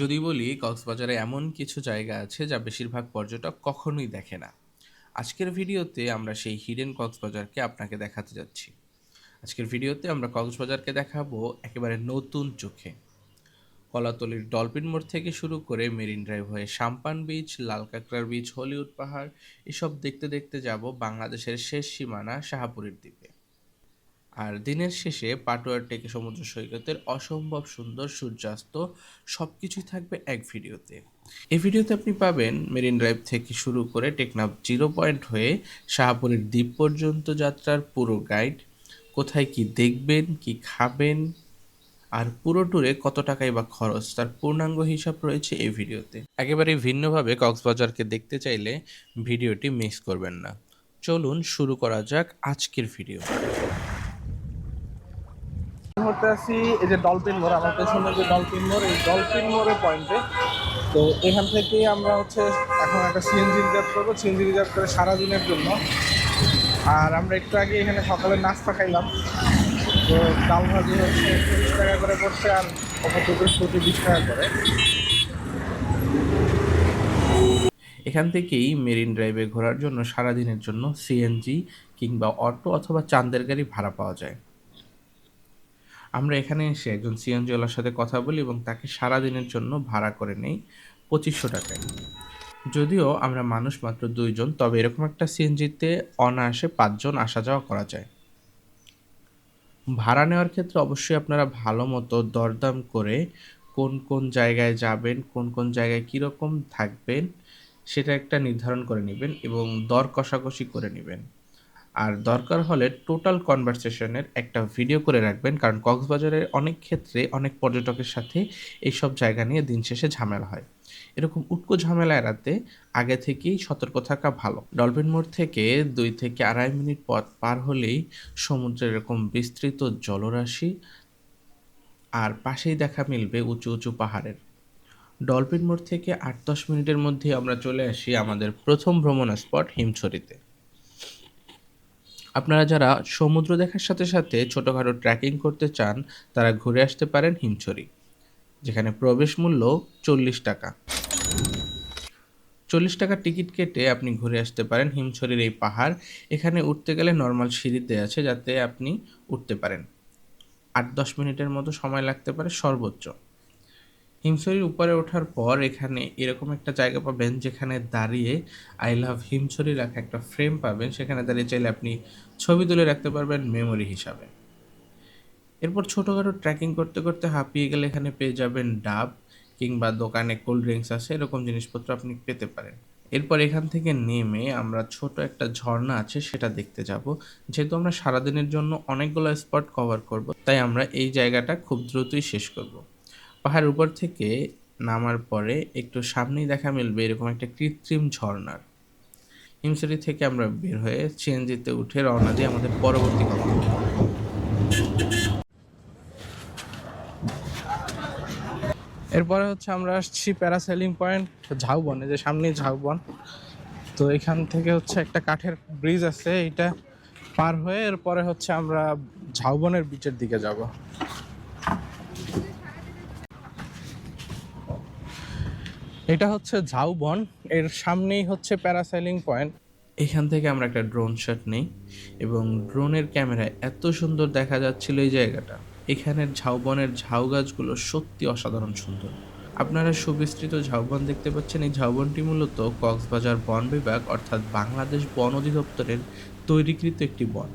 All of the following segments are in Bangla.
যদি বলি, কক্সবাজারে এমন কিছু জায়গা আছে যা বেশিরভাগ পর্যটক কখনোই দেখে না। আজকের ভিডিওতে আমরা সেই হিডেন কক্সবাজারকে আপনাকে দেখাতে যাচ্ছি। আজকের ভিডিওতে আমরা কক্সবাজারকে দেখাবো একেবারে নতুন চোখে। কলাতলির ডলফিন মোড় থেকে শুরু করে মেরিন ড্রাইভ হয়ে সাম্পান বিচ লালকাঁকড়ার বিচ হলিউড পাহাড়, এসব দেখতে দেখতে যাব বাংলাদেশের শেষ সীমানা শাহাপুরের দ্বীপে আর দিনের শেষে পাটুয়ার টেকে সমুদ্র সৈকতের অসম্ভব সুন্দর সূর্যাস্ত সব কিছুই থাকবে এক ভিডিওতে। এই ভিডিওতে আপনি পাবেন মেরিন ড্রাইভ থেকে শুরু করে টেকনাফ জিরো পয়েন্ট হয়ে শাহাপুরের দ্বীপ পর্যন্ত যাত্রার পুরো গাইড, কোথায় কি দেখবেন, কি খাবেন, আর পুরো ট্যুরে কত টাকাই বা খরচ তার পূর্ণাঙ্গ হিসাব রয়েছে এই ভিডিওতে। একেবারে ভিন্নভাবে কক্সবাজারকে দেখতে চাইলে ভিডিওটি মিস করবেন না। চলুন শুরু করা যাক আজকের ভিডিও। মুহূর্তে আছি, এই যে ডলফিন মোড়, আমার পেছনে যে ডলফিন মোড়, এই ডলফিন মোড়ের পয়েন্টে তো এখান থেকে আমরা হচ্ছে এখন একটা সিএনজি রিজার্ভ করব সিএনজি রিজার্ভ করে সারাদিনের জন্য। আর আমরা একটু আগে এখানে সকালে নাস্তা খাইলাম। তো ডাল ভাজি হচ্ছে তিরিশ টাকা করে পড়ছে আর অপর দুপুর প্রতি বিশ টাকা করে। এখান থেকেই মেরিন ড্রাইভে ঘোরার জন্য সারাদিনের জন্য সিএনজি কিংবা অটো অথবা চান্দের গাড়ি ভাড়া পাওয়া যায়। আমরা এখানে এসে একজন সিএনজিওয়ালার সাথে কথা বলি এবং তাকে সারাদিনের জন্য ভাড়া করে নেই পঁচিশশো টাকায়। যদিও আমরা মানুষ মাত্র দুইজন, তবে এরকম একটা সিএনজিতে অনায়াসে পাঁচজন আসা যাওয়া করা যায়। ভাড়া নেওয়ার ক্ষেত্রে অবশ্যই আপনারা ভালো মতো দরদাম করে কোন কোন জায়গায় যাবেন, কোন কোন জায়গায় কীরকম থাকবেন, সেটা একটা নির্ধারণ করে নেবেন এবং দর কষাকষি করে নেবেন। আর দরকার হলে টোটাল কনভারসেশনের একটা ভিডিও করে রাখবেন, কারণ কক্সবাজারের অনেক ক্ষেত্রে অনেক পর্যটকের সাথে এইসব জায়গা নিয়ে দিন শেষে ঝামেলা হয়। এরকম উটকো ঝামেলা এড়াতে আগে থেকেই সতর্ক থাকা ভালো। ডলফিন মোড় থেকে দুই থেকে আড়াই মিনিট পথ পার হলেই সমুদ্রের এরকম বিস্তৃত জলরাশি আর পাশেই দেখা মিলবে উঁচু উঁচু পাহাড়ের। ডলফিন মোড় থেকে আট দশ মিনিটের মধ্যে আমরা চলে আসি আমাদের প্রথম ভ্রমণ স্পট হিমছড়িতে। আপনারা যারা সমুদ্র দেখার সাথে সাথে ছোটোখাটো ট্রেকিং করতে চান, তারা ঘুরে আসতে পারেন হিমছড়ি, যেখানে প্রবেশ মূল্য চল্লিশ টাকা। চল্লিশ টাকার টিকিট কেটে আপনি ঘুরে আসতে পারেন হিমছড়ির এই পাহাড়। এখানে উঠতে গেলে নর্মাল সিঁড়িতে আছে যাতে আপনি উঠতে পারেন। আট দশ মিনিটের মতো সময় লাগতে পারে সর্বোচ্চ। হিমছড়ির উপরে ওঠার পর এখানে এরকম একটা জায়গা পাবেন যেখানে দাঁড়িয়ে আই লাভ হিমছড়ি রাখা একটা ফ্রেম পাবেন। সেখানে দাঁড়িয়ে চাইলে আপনি ছবি তুলে রাখতে পারবেন মেমোরি হিসাবে। এরপর ছোটোখাটো ট্রেকিং করতে করতে হাঁপিয়ে গেলে এখানে পেয়ে যাবেন ডাব কিংবা দোকানে কোল্ড ড্রিঙ্কস আছে, এরকম জিনিসপত্র আপনি পেতে পারেন। এরপর এখান থেকে নেমে আমরা ছোট একটা ঝর্ণা আছে, সেটা দেখতে যাব। যেহেতু আমরা সারাদিনের জন্য অনেকগুলো স্পট কভার করব, তাই আমরা এই জায়গাটা খুব দ্রুতই শেষ করব। পাহাড়ের উপর থেকে নামার পরে একটু সামনেই দেখা মিলবে এরকম একটা কৃত্রিম ঝর্ণার। হিমসরি থেকে আমরা বের হয়ে সিএনজিতে উঠে রওনা দিয়ে আমাদের পরবর্তী গন্তব্য। এরপরে হচ্ছে আমরা আসছি প্যারাসেলিং পয়েন্ট, ঝাউবনে যে সামনে ঝাউবন। তো এখান থেকে হচ্ছে একটা কাঠের ব্রিজ আছে এটা পার হয়ে এরপরে হচ্ছে আমরা ঝাউবনের বিচের দিকে যাব। এটা হচ্ছে ঝাউবন, এর সামনেই হচ্ছে প্যারাসাইলিং পয়েন্ট। এখান থেকে আমরা একটা ড্রোন শট নেই এবং ড্রোনের ক্যামেরায় এত সুন্দর দেখা যাচ্ছিল এই জায়গাটা। এখানের ঝাউবনের ঝাউ গাছগুলো সত্যি অসাধারণ সুন্দর। আপনারা সুবিস্তৃত ঝাউবন দেখতে পাচ্ছেন। এই ঝাউবনটি মূলত কক্সবাজার বন বিভাগ, অর্থাৎ বাংলাদেশ বন অধিদপ্তরের তৈরিকৃত একটি বন।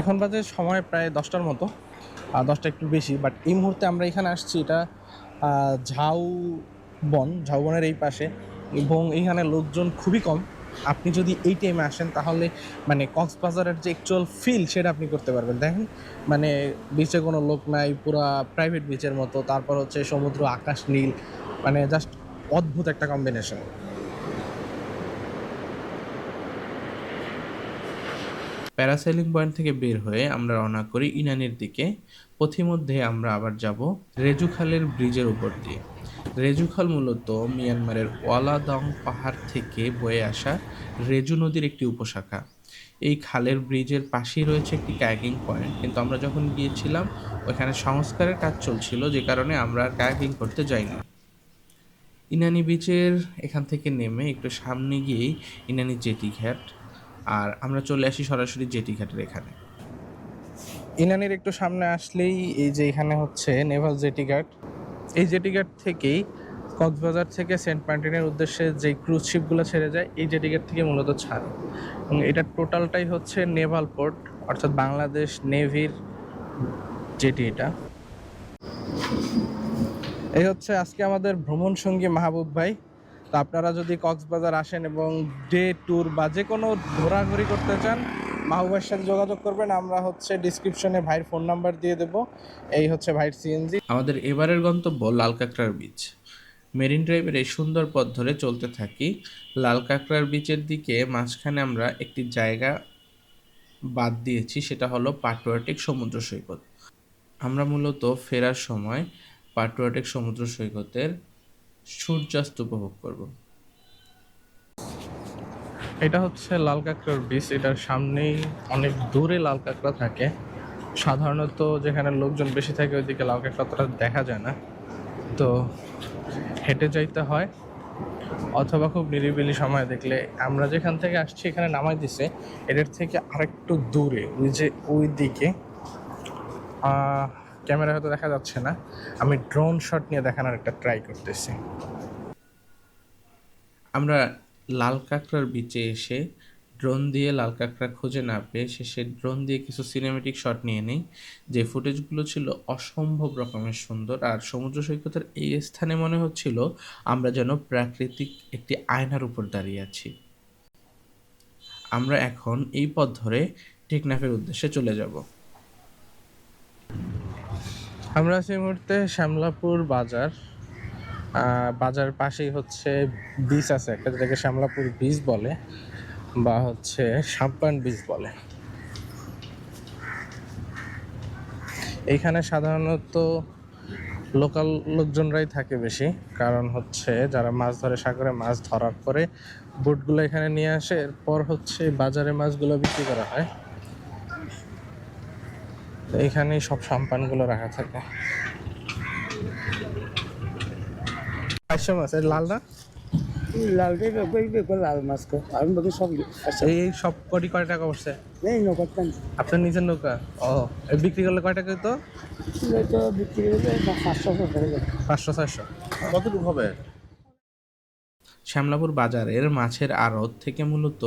এখন বাজে সময় প্রায় দশটার মতো। দশটা একটু বেশি বাট এই মুহূর্তে আমরা এখানে আসছি, এটা ঝাউ বন ঝাউবনের এই পাশে, এবং এখানে লোকজন খুবই কম। আপনি যদি এই টাইমে আসেন, তাহলে মানে কক্সবাজারের যে অ্যাকচুয়াল ফিল সেটা আপনি করতে পারবেন। দেখেন মানে বিচে কোনো লোক নাই, পুরা প্রাইভেট বিচের মতো, তারপর হচ্ছে সমুদ্র, আকাশ নীল মানে জাস্ট অদ্ভুত একটা কম্বিনেশন প্যারাসেলিং পয়েন্ট থেকে বের হয়ে আমরা রওনা করি ইনানির দিকে। পথিমধ্যে আমরা আবার যাব রেজুখালের ব্রিজের উপর দিয়ে। রেজুখাল মূলত মিয়ানমারের ওয়ালাদং পাহাড় থেকে বয়ে আসা রেজু নদীর একটি উপশাখা। এই খালের ব্রিজের পাশেই রয়েছে একটি কায়াকিং পয়েন্ট। কিন্তু আমরা যখন গিয়েছিলাম ওখানে সংস্কারের কাজ চলছিল, যে কারণে আমরা কায়াকিং করতে যাইনি। ইনানি বিচের এখান থেকে নেমে একটু সামনে গিয়েই ইনানি জেটি ঘাট আর আমরা চলে আসি সরাসরি জেটি ঘাটের এখানে। ইনানির একটু সামনে আসলেই এই যে এখানে হচ্ছে নেভাল জেটি ঘাট। এই জেটি ঘাট থেকেই কক্সবাজার থেকে সেন্ট মার্টিনের উদ্দেশ্যে যে ক্রুজ শিপগুলো ছেড়ে যায়, এই জেটি ঘাট থেকে মূলত ছাড়ে। এবং এটা টোটালটাই হচ্ছে নেভাল পোর্ট, অর্থাৎ বাংলাদেশ নেভির জেটি এটা। এই হচ্ছে আজকে আমাদের ভ্রমণ সঙ্গী মাহবুব ভাই। তো আপনারা যদি কক্সবাজার আসেন এবং ডে ট্যুর বা যে কোনো ঘোরাঘুরি করতে চান মাহবুবের সাথে যোগাযোগ করবেন। আমরা হচ্ছে ডিসক্রিপশনে ভাইয়ের ফোন নাম্বার দিয়ে দেবো। এই হচ্ছে ভাইয়ের সিএনজি আমাদের এবারের গন্তব্য লাল কাঁকড়ার বিচ মেরিন ড্রাইভের এই সুন্দর পথ ধরে চলতে থাকি। লাল কাঁকড়ার বিচের দিকে মাঝখানে আমরা একটি জায়গা বাদ দিয়েছি, সেটা হলো পাটুয়াটিক সমুদ্র সৈকত। আমরা মূলত ফেরার সময় পাটুয়াটিক সমুদ্র সৈকতের সূর্যাস্ত উপভোগ করব। এটা হচ্ছে লাল কাঁকড়ার বিচ এটার সামনেই অনেক দূরে লাল কাঁকড়া থাকে। সাধারণত যেখানে লোকজন বেশি থাকে, ওইদিকে লাল কাঁকড়া অতটা দেখা যায় না। তো হেঁটে যাইতে হয়, অথবা খুব নিরিবিলি সময় দেখলে আমরা যেখান থেকে আসছি, এখানে নামাই দিছে। এটার থেকে আরেকটু দূরে, ওই যে ওই দিকে ক্যামেরা হয়তো দেখা যাচ্ছে না। আমি ড্রোন শট নিয়ে দেখানোর একটা ট্রাই করতেছি। আমরা লাল কাঁকড়ার বিচে এসে ড্রোন দিয়ে লাল কাঁকড়া খুঁজে না পেয়ে শেষে ড্রোন দিয়ে কিছু সিনেমেটিক শট নিয়ে নিই, যে ফুটেজগুলো ছিল অসম্ভব রকমের সুন্দর। আর সমুদ্র সৈকতের এই স্থানে মনে হচ্ছিল আমরা যেন প্রাকৃতিক একটি আয়নার উপর দাঁড়িয়ে আছি। আমরা এখন এই পথ ধরে টেকনাফের উদ্দেশ্যে চলে যাব। আমরা এই মুহূর্তে শ্যামলাপুর বাজার বাজার পাশেই হচ্ছে বীজ আছে একটা যেটাকে শ্যামলাপুর বীজ বলে বা হচ্ছে সাম্পান বীজ বলে। এইখানে সাধারণত লোকাল লোকজনরাই থাকে বেশি, কারণ হচ্ছে যারা মাছ ধরে সাগরে মাছ ধরার পরে বোটগুলো এখানে নিয়ে আসে, এরপর হচ্ছে বাজারে মাছগুলো বিক্রি করা হয়। তো এইখানেই সব সাম্পানগুলো রাখা থাকে। পাঁচশো মাছ লাল না? লাল মাছ কো আমি বাকি সব এই এই সব কটি কয় টাকা পড়ছে এই নকদ আপনার নিজের নৌকা? ও বিক্রি করলে কয় টাকা তো তো বিক্রি হলে পাঁচশো টাকা পাঁচশো ছয়শো। কতটুকু হবে? শ্যামলাপুর বাজারের মাছের আড়ত থেকে মূলত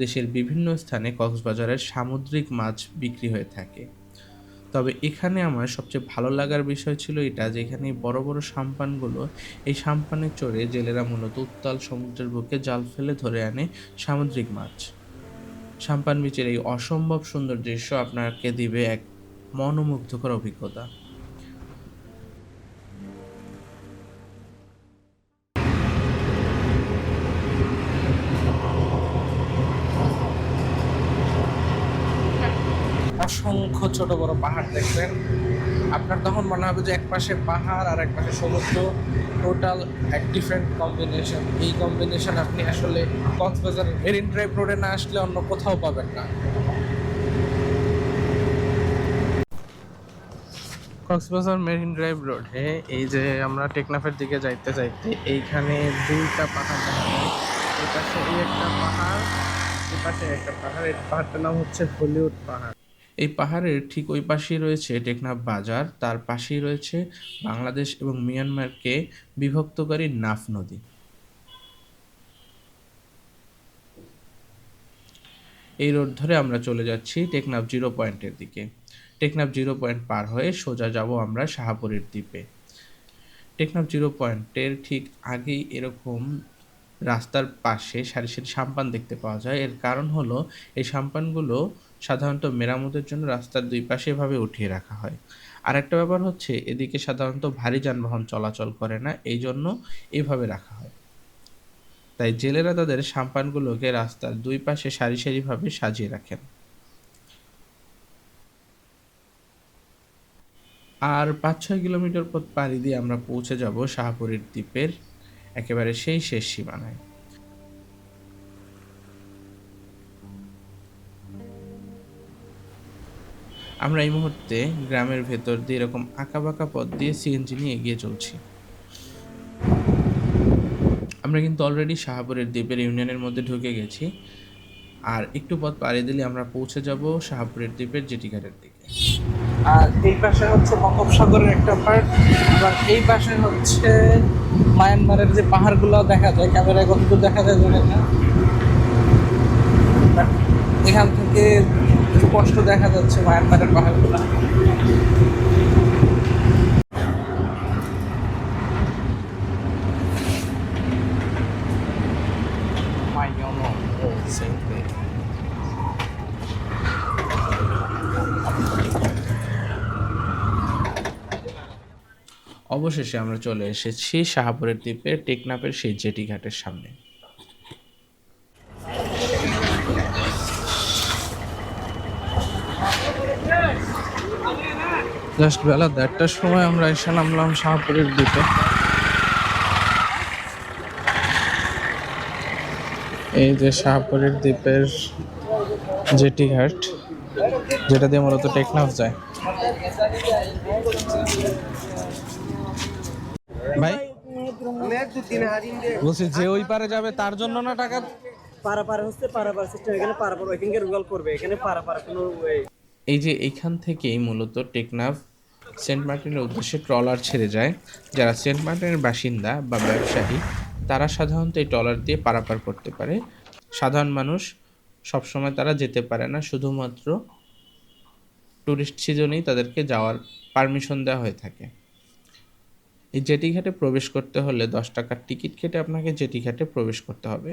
দেশের বিভিন্ন স্থানে কক্সবাজারের সামুদ্রিক মাছ বিক্রি হয়ে থাকে। তবে এখানে আমার সবচেয়ে ভালো লাগার বিষয় ছিল এটা যে এখানে বড় বড় সাম্পানগুলো, এই সাম্পানে চড়ে জেলেরা মূলত উত্তাল সমুদ্রের বুকে জাল ফেলে ধরে আনে সামুদ্রিক মাছ। সাম্পান বিচের এই অসম্ভব সুন্দর দৃশ্য আপনাকে দিবে এক মনোমুগ্ধকর অভিজ্ঞতা। অসংখ্য ছোট বড় পাহাড় দেখবেন। আপনার তখন মনে হবে যে এক পাশে পাহাড় আর এক পাশে সমুদ্র টোটাল এক ডিফারেন্ট কম্বিনেশন এই কম্বিনেশন আপনি আসলে কক্সবাজার মেরিন ড্রাইভ রোডে না আসলে অন্য কোথাও পাবেন না। কক্সবাজার মেরিন ড্রাইভ রোডে এই যে আমরা টেকনাফের দিকে যাইতে যাইতে এইখানে দুইটা পাহাড় দেখা যায়। এই পাশে এই একটা পাহাড় এই পাশে একটা পাহাড়। এই পাহাড়টার নাম হচ্ছে হলিউড পাহাড়। এই পাহাড়ের ঠিক ওই পাশেই রয়েছে টেকনাফ বাজার। তার পাশেই রয়েছে বাংলাদেশ এবং মিয়ানমারকে বিভক্তকারী নাফ নদী। এই রোড ধরে আমরা চলে যাচ্ছি টেকনাফ জিরো পয়েন্টের দিকে। টেকনাফ জিরো পয়েন্ট পার হয়ে সোজা যাব আমরা শাহাপুরের দ্বীপে। টেকনাফ জিরো পয়েন্টের ঠিক আগেই এরকম রাস্তার পাশে সারি সারি সাম্পান দেখতে পাওয়া যায়। এর কারণ হলো এই সাম্পানগুলো সাধারণত মেরামতের জন্য রাস্তার দুই পাশে এভাবে উঠিয়ে রাখা হয়। আর একটা ব্যাপার হচ্ছে, এদিকে সাধারণত ভারী যানবাহন চলাচল করে না এই জন্য এভাবে রাখা হয়। তাই জেলেরা তাদের সাম্পানগুলোকে রাস্তার দুই পাশে সারি সারিভাবে সাজিয়ে রাখেন। আর পাঁচ ছয় কিলোমিটার পথ পাড়ি দিয়ে আমরা পৌঁছে যাব শাহপুরের দ্বীপের একেবারে সেই শেষ সীমানায়। আমরা এই মুহূর্তে গ্রামের ভেতর দিয়ে এরকম আঁকাবাঁকা পথ দিয়ে সিএনজি নিয়ে এগিয়ে চলছি। আমরা কিন্তু অলরেডি শাহাপুরের দ্বীপের ইউনিয়নের মধ্যে ঢুকে গেছি। আর একটু পথ পাড়ি দিলে আমরা পৌঁছে যাব শাহাপুরের দ্বীপের জেটি ঘাটের দিকে। আর এই পাশে হচ্ছে বঙ্গোপসাগরের একটা পার্ট এবং এই পাশে হচ্ছে মায়ানমারের যে পাহাড়গুলো দেখা যায়, ক্যামেরায় কতটুকু দেখা যায় জানেন না। এখান থেকে স্পষ্ট দেখা যাচ্ছে মায়ানমারের পাহাড়গুলো অবশেষে আমরা চলে এসেছি শাহাপুরের দ্বীপের টেকনাফের সেই জেটি ঘাটের সামনে। জাস্ট বেলা দেড়টার সময় আমরা এসে নামলাম শাহপুরের দ্বীপে এই যে শাহপুরের দ্বীপের জেটি ঘাট, যেটা দিয়ে মূলত টেকনাফ যায়। ভাই, বলছি যে ওই পারে যাবে তার জন্য না টাকা? পারা পারাপার হচ্ছে, পারাপার সিস্টেম এখানে পারাপার ওইখানকে রুগাল করবে, এখানে পারাপার কোনো এই যে এইখান থেকেই মূলত টেকনাফ সেন্ট মার্টিনের উদ্দেশ্যে ট্রলার ছেড়ে যায়। যারা সেন্ট মার্টিনের বাসিন্দা বা ব্যবসায়ী, তারা সাধারণত এই ট্রলার দিয়ে পারাপার করতে পারে। সাধারণ মানুষ সবসময় তারা যেতে পারে না, শুধুমাত্র ট্যুরিস্ট সিজনেই তাদেরকে যাওয়ার পারমিশন দেওয়া হয়ে থাকে। এই জেটি ঘাটে প্রবেশ করতে হলে দশ টাকার টিকিট কেটে আপনাকে জেটি ঘাটে প্রবেশ করতে হবে।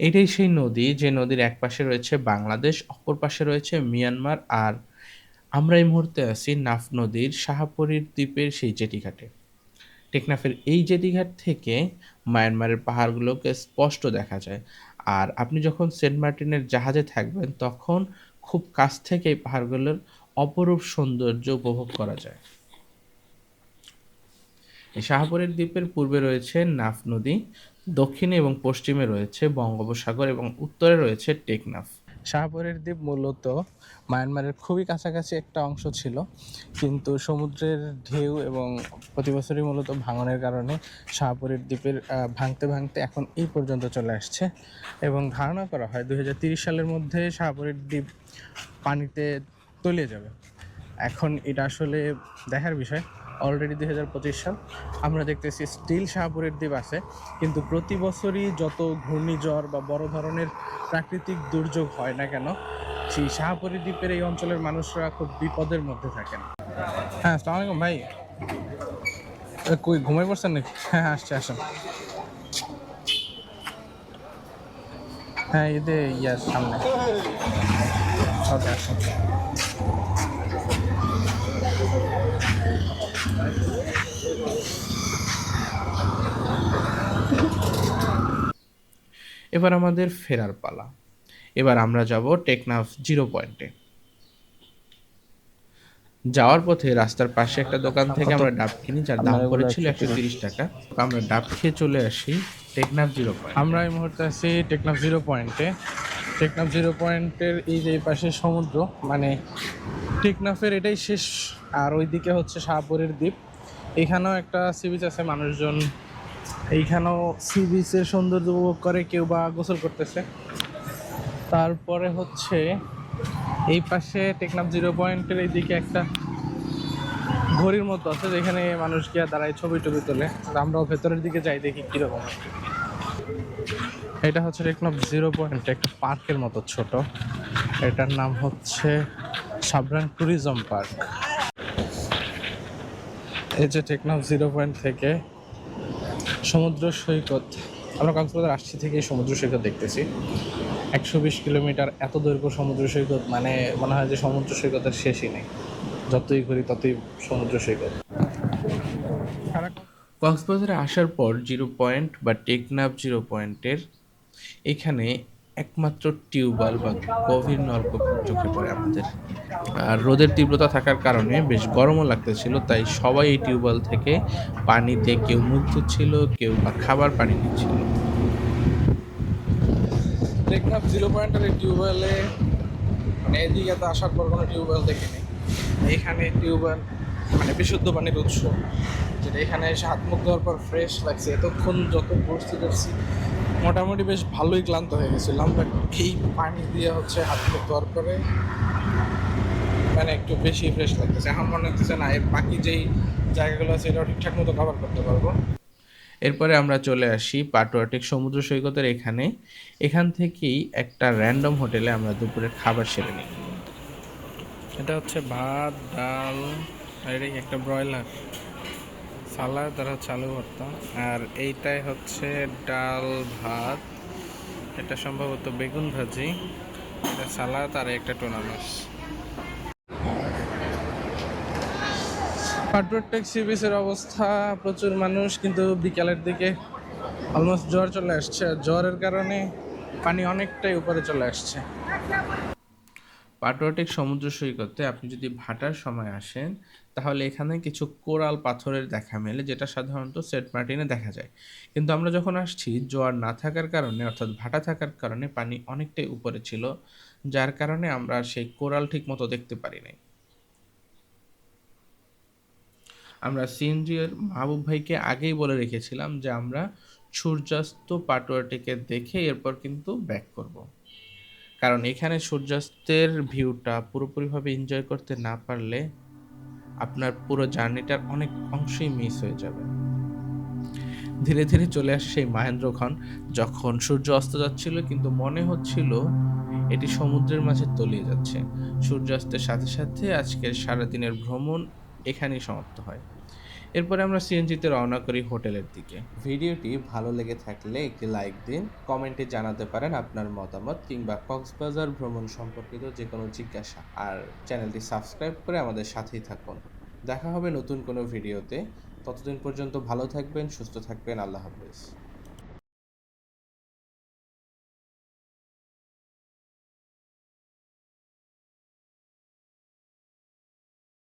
এটাই সেই নদী, যে নদীর এক পাশে রয়েছে বাংলাদেশ, অপর পাশে রয়েছে মিয়ানমার আর আমরা এই মুহূর্তে আছি নাফ নদীর শাহাপুরীর দ্বীপের সেই জেটিঘাটে। টেকনাফের এই জেটিঘাট থেকে মায়ানমারের পাহাড়গুলোকে স্পষ্ট দেখা যায়। আর আপনি যখন সেন্ট মার্টিনের জাহাজে থাকবেন, তখন খুব কাছ থেকে এই পাহাড়গুলোর অপরূপ সৌন্দর্য উপভোগ করা যায়। শাহপুরের দ্বীপের পূর্বে রয়েছে নাফ নদী। দক্ষিণে এবং পশ্চিমে রয়েছে বঙ্গোপসাগর এবং উত্তরে রয়েছে টেকনাফ। শাহপুরের দ্বীপ মূলত মায়ানমারের খুবই কাছাকাছি একটা অংশ ছিল, কিন্তু সমুদ্রের ঢেউ এবং প্রতি বছরই মূলত ভাঙনের কারণে শাহপুরের দ্বীপের ভাঙতে ভাঙতে এখন এই পর্যন্ত চলে আসছে এবং ধারণা করা হয় দুই সালের মধ্যে শাহপুরের দ্বীপ পানিতে তলিয়ে যাবে। এখন এটা আসলে দেখার বিষয়। অলরেডি দুই হাজার পঁচিশ সাল। আমরা দেখতেছি স্টিল শাহপুরের দ্বীপ আছে। কিন্তু প্রতি বছরই যত ঘূর্ণিঝড় বা বড় ধরনের প্রাকৃতিক দুর্যোগ হয় না কেন, সেই শাহপুরী দ্বীপের এই অঞ্চলের মানুষরা খুব বিপদের মধ্যে থাকেন। হ্যাঁ আসসালামু আলাইকুম ভাই। কই ঘুমাই পড়ছেন নাকি? হ্যাঁ আসছে, আসেন। হ্যাঁ এতে ইয়ার সামনে। আসেন। এবার আমাদের ফেরার পালা। এবার আমরা যাব টেকনাফ জিরো পয়েন্টে। যাওয়ার পথে রাস্তার পাশে একটা দোকান থেকে আমরা ডাব কিনি যার দাম পড়েছিল একশো তিরিশ টাকা। আমরা ডাব খেয়ে চলে আসি টেকনাফ জিরো পয়েন্ট। আমরা এই মুহূর্তে আছি টেকনাফ জিরো পয়েন্টে। টেকনাফ জিরো পয়েন্টের এই যে পাশে সমুদ্র মানে টেকনাফের এটাই শেষ আর ওইদিকে হচ্ছে শাহপুরের দ্বীপ। এখানেও একটা সি বিচ আছে মানুষজন এইখানেও সি বিচের সৌন্দর্য উপভোগ করে, কেউ বা গোসল করতেছে। তারপরে হচ্ছে এই পাশে টেকনাফ জিরো পয়েন্টের এইদিকে একটা ঘড়ির মতো আছে, যেখানে মানুষ গিয়ে দাঁড়ায় ছবি টবি তোলে। আমরাও ভেতরের দিকে যাই, দেখি কীরকম। এটা হচ্ছে টেকনাফ জিরো পয়েন্ট একটা পার্কের মতো ছোট। এটার নাম হচ্ছে সাবরান ট্যুরিজম পার্ক এই যে টেকনাফ জিরো পয়েন্ট থেকে সমুদ্র সৈকত। আমরা কক্সবাজার আসছি থেকে সমুদ্র সৈকত দেখতেছি। একশো বিশ কিলোমিটার এত দৈর্ঘ্য সমুদ্র সৈকত মানে মনে হয় যে সমুদ্র সৈকতের শেষই নেই। যতই ঘুরি ততই সমুদ্র সৈকত। কক্সবাজারে আসার পর জিরো পয়েন্ট বা টেকনাফ জিরো পয়েন্টের এখানে একমাত্র টিউবওয়েল বা গভীর নলকূপ চোখে পড়ে আমাদের। আর রোদের তীব্রতা থাকার কারণে বেশ গরমও লাগতেছিল, তাই সবাই এই টিউবওয়েল থেকে পানিতে কেউ মুখ ধুচ্ছিল, কেউ বা খাবার পানি নিচ্ছিল টেকনাফ জিরো পয়েন্টের এই টিউবওয়েলে মানে এদিকে তো আসার পর কোনো টিউবওয়েল দেখিনি। এখানে টিউবওয়েল মানে বিশুদ্ধ পানির উৎস, যেটা এখানে এসে হাত মুখ ধোয়ার পর ফ্রেশ লাগছে। এতক্ষণ যত ঘুরছি করছি মোটামুটি বেশ ভালোই ক্লান্ত হয়ে গেছিলাম বাট এই পানি দিয়ে হচ্ছে হাত মুখ ধোয়ার পরে মানে একটু বেশি ফ্রেশ লাগতেছে। এখন মনে হচ্ছে না, এর বাকি যেই জায়গাগুলো আছে এটাও ঠিকঠাক মতো কভার করতে পারব। এরপরে আমরা চলে আসি পাটুয়াটিক সমুদ্র সৈকতের এখানে। এখান থেকেই একটা র্যান্ডম হোটেলে আমরা দুপুরের খাবার সেরে নিই। এটা হচ্ছে ভাত, ডাল, আর এটা একটা ব্রয়লার। সালাদ আর হচ্ছে আলু ভর্তা। আর এইটাই হচ্ছে ডাল, ভাত। এটা সম্ভবত বেগুন ভাজি, এটা সালাদ আর একটা টোনা মাছ। পাটুয়াটেক সি বিচের অবস্থা, প্রচুর মানুষ কিন্তু বিকালের দিকে অলমোস্ট জ্বর চলে আসছে। জ্বরের কারণে পানি অনেকটাই উপরে চলে আসছে। পাটুয়াটিক সমুদ্র সৈকতে আপনি যদি ভাটার সময় আসেন, তাহলে এখানে কিছু কোরাল পাথরের দেখা মেলে, যেটা সাধারণত সেট মার্টিনে দেখা যায়। কিন্তু আমরা যখন আসছি, জোয়ার না থাকার কারণে, অর্থাৎ ভাটা থাকার কারণে পানি অনেকটাই উপরে ছিল, যার কারণে আমরা সেই কোরাল ঠিক মতো দেখতে পারি নাই। আমরা সিএনজিওর মাহবুব ভাইকে আগেই বলে রেখেছিলাম যে আমরা সূর্যাস্ত পাটোয়াটিকে দেখে এরপর কিন্তু ব্যাক করব। কারণ এখানে সূর্যাস্তের ভিউটা পুরোপুরিভাবে এনজয় করতে না পারলে আপনার পুরো জার্নিটার অনেক অংশই মিস হয়ে যাবে। ধীরে ধীরে চলে আসে সেই মাহেন্দ্রক্ষণ, যখন সূর্য অস্ত যাচ্ছিল, কিন্তু মনে হচ্ছিল এটি সমুদ্রের মাঝে তলিয়ে যাচ্ছে। সূর্যাস্তের সাথে সাথে আজকের সারাদিনের ভ্রমণ এখানেই সমাপ্ত হয়। এরপরে আমরা সিএনজিতে রওনা করি হোটেলের দিকে। ভিডিওটি ভালো লেগে থাকলে একটি লাইক দিন, কমেন্টে জানাতে পারেন আপনার মতামত কিংবা কক্সবাজার ভ্রমণ সম্পর্কিত যে কোনো জিজ্ঞাসা। আর চ্যানেলটি সাবস্ক্রাইব করে আমাদের সাথেই থাকুন। দেখা হবে নতুন কোনো ভিডিওতে। ততদিন পর্যন্ত ভালো থাকবেন, সুস্থ থাকবেন, আল্লাহ হাফেজ।